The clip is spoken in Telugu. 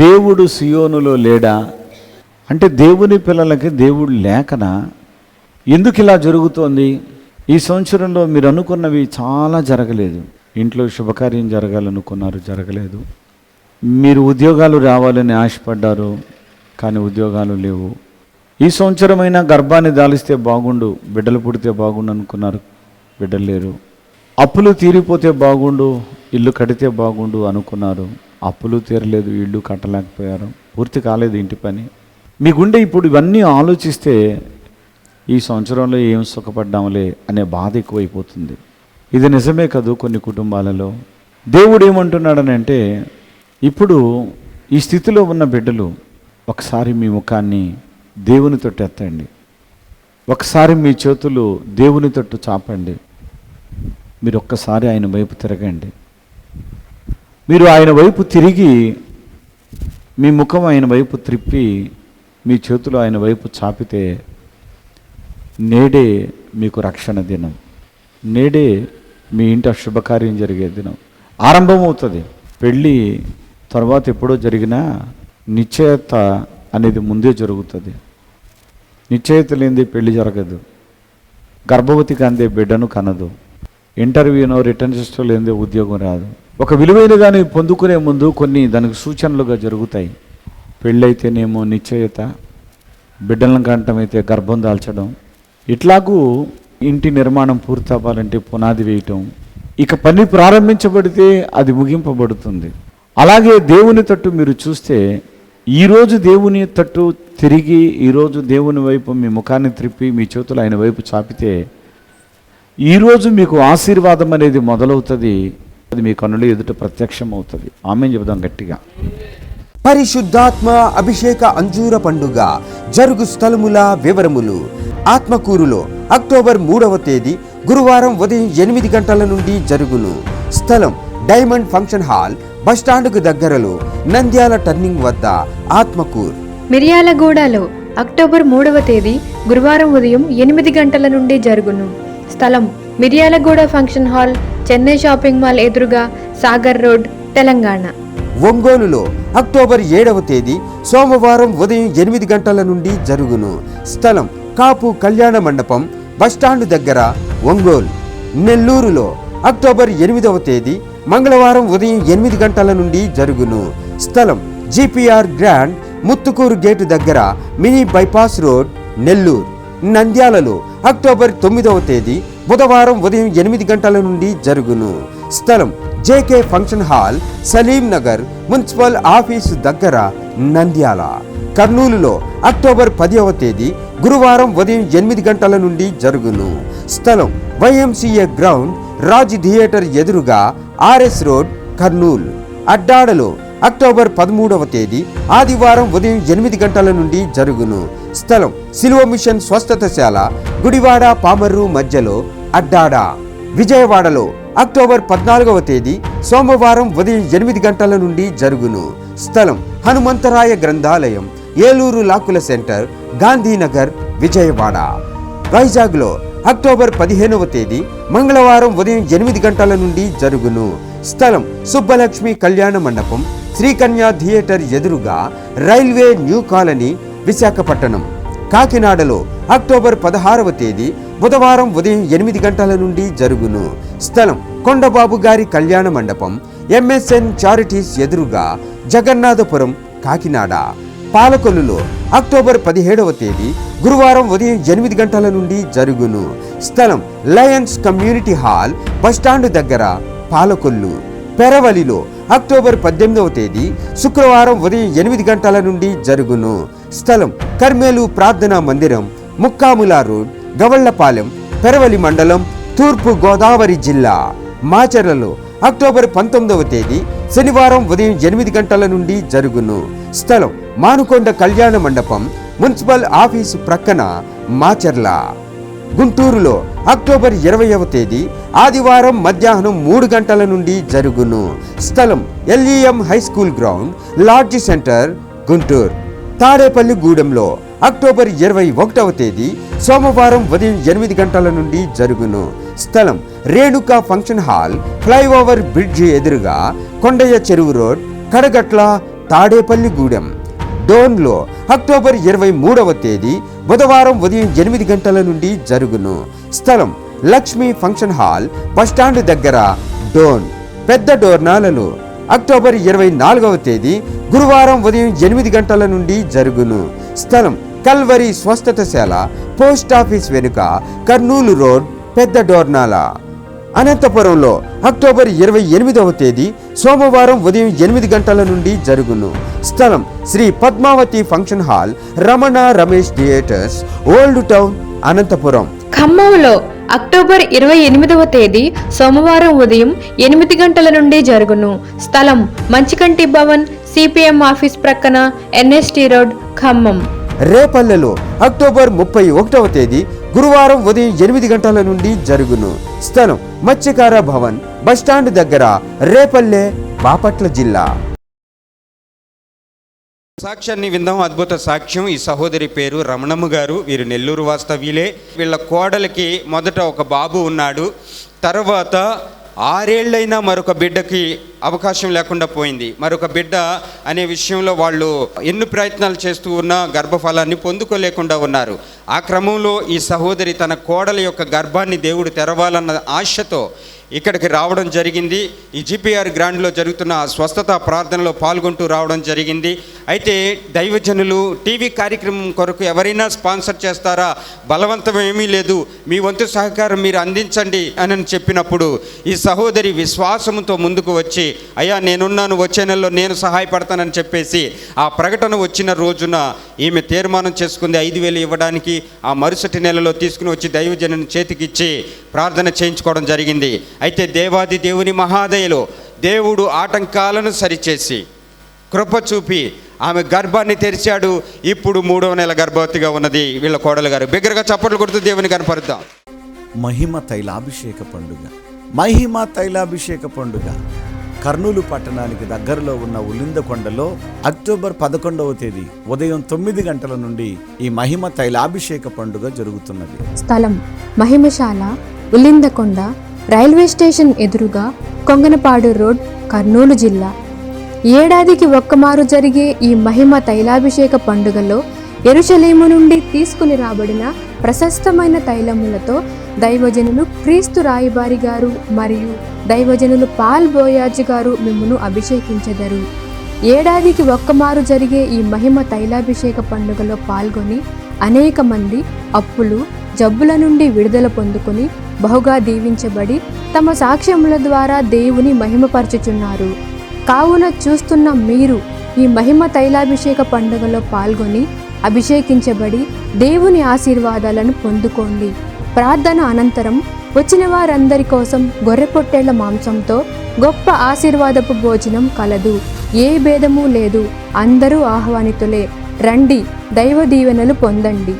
దేవుడు సియోనులో లేడా? అంటే దేవుని పిల్లలకి దేవుడు లేకనా? ఎందుకు ఇలా జరుగుతోంది? ఈ సంవత్సరంలో మీరు అనుకున్నవి చాలా జరగలేదు. ఇంట్లో శుభకార్యం జరగాలనుకున్నారు జరగలేదు. మీరు ఉద్యోగాలు రావాలని ఆశపడ్డారు కానీ ఉద్యోగాలు లేవు. ఈ సంవత్సరమైనా గర్భాన్ని దాలిస్తే బాగుండు బిడ్డలు పుడితే బాగుండు అనుకున్నారు బిడ్డలు లేరు. అప్పులు తీరిపోతే బాగుండు ఇల్లు కడితే బాగుండు అనుకున్నారు. అప్పులు తీరలేదు వీళ్ళు కట్టలేకపోయారు పూర్తి కాలేదు ఇంటి పని. మీ గుండె ఇప్పుడు ఇవన్నీ ఆలోచిస్తే ఈ సంవత్సరంలో ఏం సుఖపడ్డాంలే అనే బాధ ఎక్కువైపోతుంది. ఇది నిజమే కదూ కొన్ని కుటుంబాలలో? దేవుడు ఏమంటున్నాడనంటే ఇప్పుడు ఈ స్థితిలో ఉన్న బిడ్డలు ఒకసారి మీ ముఖాన్ని దేవుని తొట్టు ఎత్తండి. ఒకసారి మీ చేతులు దేవుని తొట్టు చాపండి. మీరు ఒక్కసారి ఆయన వైపు తిరగండి. మీరు ఆయన వైపు తిరిగి మీ ముఖం ఆయన వైపు త్రిప్పి మీ చేతులు ఆయన వైపు చాపితే నేడే మీకు రక్షణ దినం. నేడే మీ ఇంట శుభకార్యం జరిగే దినం. ఆరంభమవుతుంది. పెళ్ళి తర్వాత ఎప్పుడో జరిగినా నిశ్చయత అనేది ముందే జరుగుతుంది. నిశ్చయత లేనిదే పెళ్ళి జరగదు. గర్భవతికి అందే బిడ్డను కనదు. ఇంటర్వ్యూనో రిటర్న్ టెస్టో లేనిదే ఉద్యోగం రాదు. ఒక విలువైన దాన్ని పొందుకునే ముందు కొన్ని దానికి సూచనలుగా జరుగుతాయి. పెళ్ళైతేనేమో నిశ్చయత బిడ్డలను కంటమైతే గర్భం దాల్చడం ఇట్లాగూ ఇంటి నిర్మాణం పూర్తి అవ్వాలంటే పునాది వేయటం. ఇక పని ప్రారంభించబడితే అది ముగింపబడుతుంది. అలాగే దేవుని తట్టు మీరు చూస్తే ఈరోజు దేవుని తట్టు తిరిగి ఈరోజు దేవుని వైపు మీ ముఖాన్ని త్రిప్పి మీ చేతులు ఆయన వైపు చాపితే ఈరోజు మీకు ఆశీర్వాదం అనేది మొదలవుతుంది అది మీ కన్నుల ఎదుట ప్రత్యక్షం అవుతుంది ఆమె చెబుదాం గట్టిగా. పరిశుద్ధాత్మ అభిషేక అంజూర పండుగ జరుగు స్థలముల వివరములు. ఆత్మకూరులో అక్టోబర్ మూడవ తేదీ గురువారం ఉదయం ఎనిమిది గంటల నుండి జరుగును. స్థలం డైమండ్ ఫంక్షన్ హాల్ బస్టాండ్కు దగ్గరలో నంద్యాల టర్నింగ్ వద్ద ఆత్మకూర్. మిర్యాలగూడలో అక్టోబర్ మూడవ తేదీ గురువారం ఉదయం ఎనిమిది గంటల నుండి జరుగును. స్థలం Miryalaguda function hall Chennai shopping mall ఎదురుగా సాగర్ రోడ్ తెలంగాణ. ఒంగోలులో అక్టోబర్ ఏడవ తేదీ సోమవారం ఉదయం ఎనిమిది గంటల నుండి జరుగును. స్థలం కాపు కళ్యాణ మండపం బస్టాండ్ దగ్గర ఒంగోలు. నెల్లూరులో అక్టోబర్ ఎనిమిదవ తేదీ మంగళవారం ఉదయం ఎనిమిది గంటల నుండి జరుగును. స్థలం జిపిఆర్ గ్రాండ్ ముత్తుకూరు గేటు దగ్గర మినీ బైపాస్ రోడ్ నెల్లూరు. నంద్యాలలో అక్టోబర్ తొమ్మిదవ తేదీ బుధవారం ఉదయం ఎనిమిది గంటల నుండి జరుగును. స్థలం JK function hall Saleem Nagar municipal office దగ్గర నంద్యాల. కర్నూలులో అక్టోబర్ పదివ తేదీ గురువారం ఉదయం ఎనిమిది గంటల నుండి జరుగును. స్థలం వైఎంసీఏ గ్రౌండ్ రాజ్ థియేటర్ ఎదురుగా ఆర్ఎస్ రోడ్ కర్నూలు. అడ్డాడలో అక్టోబర్ పదమూడవ తేదీ ఆదివారం ఉదయం ఎనిమిది గంటల నుండి జరుగును. స్థలం సిలువ మిషన్ స్వస్థతశాల గుడివాడ పామర్రు మధ్యలో అడ్డాడ. విజయవాడలో అక్టోబర్ పద్నాలుగవ తేదీ సోమవారం ఉదయం ఎనిమిది గంటల నుండి జరుగును. స్థలం హనుమంతరాయ గ్రంథాలయం ఏలూరు లాకుల సెంటర్ గాంధీనగర్ విజయవాడ. వైజాగ్లో అక్టోబర్ పదిహేనవ తేదీ మంగళవారం ఉదయం ఎనిమిది గంటల నుండి జరుగును. స్థలం సుబ్బలక్ష్మి కళ్యాణ మండపం శ్రీకన్యా థియేటర్ ఎదురుగా రైల్వే న్యూ కాలనీ విశాఖపట్నం కాకినాడలో అక్టోబర్ పదహారవ తేదీ బుధవారం ఉదయం ఎనిమిది గంటల నుండి జరుగును. స్థలం కొండబాబు గారి కళ్యాణ మండపం ఎంఎస్ఎన్ చారిటీస్ ఎదురుగా జగన్నాథపురం కాకినాడ. పాలకొల్లులో అక్టోబర్ పదిహేడవ తేదీ గురువారం ఉదయం ఎనిమిది గంటల నుండి జరుగును. స్థలం లయన్స్ కమ్యూనిటీ హాల్ బస్టాండ్ దగ్గర పాలకొల్లు. పెరవలిలో అక్టోబర్ పద్దెనిమిదవ తేదీ శుక్రవారం ఉదయం ఎనిమిది గంటల నుండి జరుగును. స్థలం కర్మేలు ప్రార్థనా మందిరం ముక్కాముల రోడ్ గవళ్ళపాలెం పెరవలి మండలం తూర్పు గోదావరి జిల్లా. మాచర్లలో అక్టోబర్ పంతొమ్మిదవ తేదీ శనివారం ఉదయం ఎనిమిది గంటల నుండి జరుగును. స్థలం మానుకొండ కళ్యాణ మండపం మున్సిపల్ ఆఫీసు ప్రక్కన మాచర్ల. గుంటూరులో అక్టోబర్ ఇరవైవ తేదీ ఆదివారం మధ్యాహ్నం మూడు గంటల నుండి జరుగును. స్థలం LEM high school ground lodge centre Guntur. Tadepalli గూడెంలో October ఇరవై ఒకటవ తేదీ సోమవారం ఉదయం ఎనిమిది గంటల నుండి జరుగును. స్థలం Renuka function hall flyover bridge ఎదురుగా కొండయ్య చెరువు రోడ్ కడగట్ల తాడేపల్లిగూడెం డోన్లో అక్టోబర్ ఇరవై మూడవ తేదీ బుధవారం ఉదయం ఎనిమిది గంటల నుండి జరుగును. స్థలం లక్ష్మీ ఫంక్షన్ హాల్ బస్టాండ్ దగ్గర డోన్. పెద్ద డోర్నాలలో అక్టోబర్ ఇరవై నాలుగవ తేదీ గురువారం ఉదయం ఎనిమిది గంటల నుండి జరుగును. స్థలం కల్వరి స్వస్థతశాల పోస్ట్ ఆఫీస్ వెనుక కర్నూలు రోడ్ పెద్ద డోర్నాల. అనంతపురంలో అక్టోబర్ ఇరవై ఎనిమిదవ తేదీ సోమవారం ఉదయం ఎనిమిది గంటల నుండి జరుగును. స్థలం Shri Padmavathi function hall Ramana Ramesh theatres old town Anantapuram. ఖమ్మంలో అక్టోబర్ ఇరవై ఎనిమిదవ తేదీ సోమవారం ఉదయం ఎనిమిది గంటల నుండి జరుగును. స్థలం మంచికంటి భవన్ సిపిఎం ఆఫీస్ ప్రక్కన ఎన్ఎస్టి రోడ్ ఖమ్మం. రేపల్లెలో అక్టోబర్ ముప్పై ఒకటవ తేదీ గురువారం ఉదయం ఎనిమిది గంటల నుండి జరుగును. స్థలం మత్స్యకార భవన్ బస్టాండ్ దగ్గర రేపల్లె బాపట్ల జిల్లా. సాక్ష్యాన్ని విందాం. అద్భుత సాక్ష్యం. ఈ సహోదరి పేరు రమణమ్మ గారు. వీరు నెల్లూరు వాస్తవ్యులే. వీళ్ళ కోడలికి మొదట ఒక బాబు ఉన్నాడు. తర్వాత ఆరేళ్ళైనా మరొక బిడ్డకి అవకాశం లేకుండా పోయింది. మరొక బిడ్డ అనే విషయంలో వాళ్ళు ఎన్ని ప్రయత్నాలు చేస్తూ ఉన్నా గర్భఫలాన్ని పొందుకోలేకుండా ఉన్నారు. ఆ క్రమంలో ఈ సహోదరి తన కోడల యొక్క గర్భాన్ని దేవుడు తెరవాలన్న ఆశతో ఇక్కడికి రావడం జరిగింది. ఈ జిపిఆర్ గ్రాండ్లో జరుగుతున్న స్వస్థత ప్రార్థనలో పాల్గొంటూ రావడం జరిగింది. అయితే దైవజనులు టీవీ కార్యక్రమం కొరకు ఎవరైనా స్పాన్సర్ చేస్తారా? బలవంతం ఏమీ లేదు. మీ వంతు సహకారం మీరు అందించండి అని చెప్పినప్పుడు ఈ సహోదరి విశ్వాసంతో ముందుకు వచ్చి అయ్యా నేనున్నాను వచ్చే నెలలో నేను సహాయపడతానని చెప్పేసి ఆ ప్రకటన వచ్చిన రోజున ఈమె తీర్మానం చేసుకుంది. ఐదు వేలు ఇవ్వడానికి ఆ మరుసటి నెలలో తీసుకుని వచ్చి దైవజనుని చేతికిచ్చి ప్రార్థన చేయించుకోవడం జరిగింది. అయితే దేవాది దేవుని మహాదయలో దేవుడు ఆటంకాలను సరిచేసి కృప చూపి ఆమె గర్భాన్ని తెరిచాడు. ఇప్పుడు మూడవ నెల గర్భవతిగా ఉన్నది వీళ్ళ కోడలు గారు. బిగ్గరగా చప్పట్లు కొడుతూ దేవుని కనపరుద్దాం. మహిమ తైలాభిషేక పండుగ. మహిమ తైలాభిషేక పండుగ. కర్నూలు పట్టణానికి దగ్గరలో ఉన్న ఉలిందకొండలో అక్టోబర్ పదకొండవ తేదీ ఉదయం తొమ్మిది గంటల నుండి ఈ మహిమ తైలాభిషేక పండుగ జరుగుతున్నది. స్థలం మహిమశాల ఉల్లిందకొండ రైల్వే స్టేషన్ ఎదురుగా కొంగనపాడు రోడ్ కర్నూలు జిల్లా. ఏడాదికి ఒక్కమారు జరిగే ఈ మహిమ తైలాభిషేక పండుగలో ఎరుషలేము నుండి తీసుకుని రాబడిన ప్రశస్తమైన తైలములతో దైవజనులు క్రీస్తు రాయిబారి గారు మరియు దైవజనులు పాల్ బోయాజ్ గారు మిమ్మును అభిషేకించెదరు. ఏడాదికి ఒక్కమారు జరిగే ఈ మహిమ తైలాభిషేక పండుగలో పాల్గొని అనేక మంది అప్పులు జబ్బుల నుండి విడుదల పొందుకొని బహుగా దీవించబడి తమ సాక్ష్యముల ద్వారా దేవుని మహిమపరచుచున్నారు. కావున చూస్తున్న మీరు ఈ మహిమ తైలాభిషేక పండుగలో పాల్గొని అభిషేకించబడి దేవుని ఆశీర్వాదాలను పొందుకోండి. ప్రార్థన అనంతరం వచ్చిన వారందరి కోసం గొర్రెపొట్టేళ్ళ మాంసంతో గొప్ప ఆశీర్వాదపు భోజనం కలదు. ఏ భేదము లేదు. అందరూ ఆహ్వానితులే. రండి దైవ దీవెనలు పొందండి.